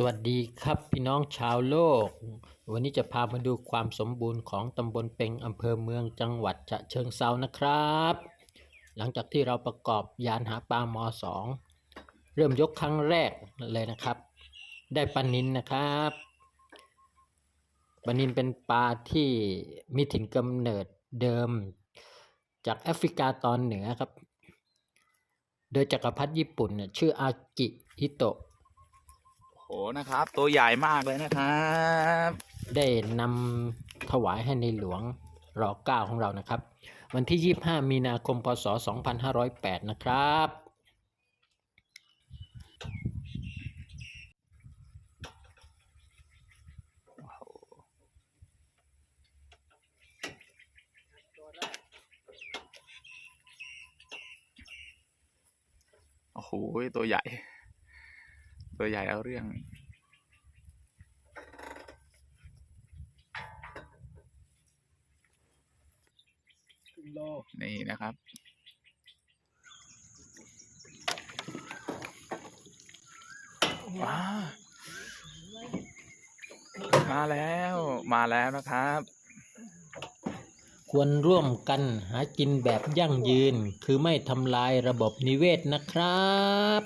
สวัสดีครับพี่น้องชาวโลก วันนี้จะพามาดูความสมบูรณ์ของตำบลเป็งอำเภอเมืองจังหวัดฉะเชิงเซานะครับ หลังจากที่เราประกอบยานหาปลามสองเริ่มยกครั้งแรกเลยนะครับ ได้ปลานินนะครับปลานินเป็นปลาที่มีถิ่นกำเนิดเดิม จากแอฟริกาตอนเหนือครับ โดยจักรพรรดิญี่ปุ่นเนี่ยชื่ออากิฮิโตะ โหนะครับ ตัวใหญ่มากเลยนะครับ ได้นำถวายให้ในหลวงรอเก้าของเรานะครับ วันที่ 25 มีนาคม พศ 2508 นะครับ โอ้โห ตัวใหญ่ ตัวใหญ่เอาเรื่อง นี่นะครับ ว้า มาแล้ว มาแล้วนะครับ ควรร่วมกันหากินแบบยั่งยืน คือไม่ทำลายระบบนิเวศนะครับ